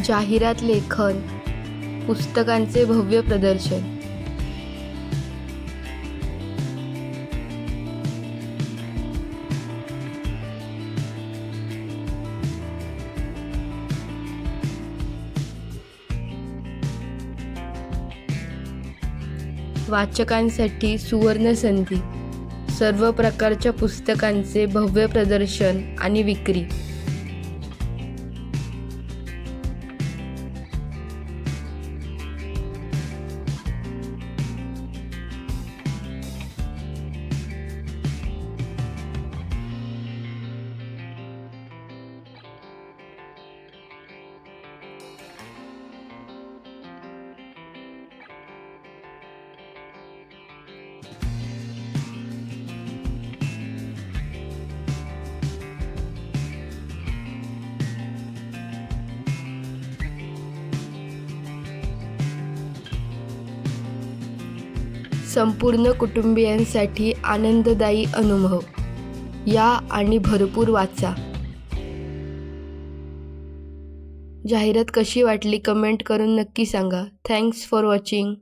जाहिरात लेखन पुस्तकांचे भव्य प्रदर्शन. वाचकांसाठी सुवर्ण संधी सर्व प्रकारच्या पुस्तकांचे भव्य प्रदर्शन आणि विक्री. संपूर्ण कुटुंबियांसाठी आनंददायी अनुभव. या आणि भरपूर वाचा. जाहिरात कशी वाटली कमेंट करून नक्की सांगा. Thanks for watching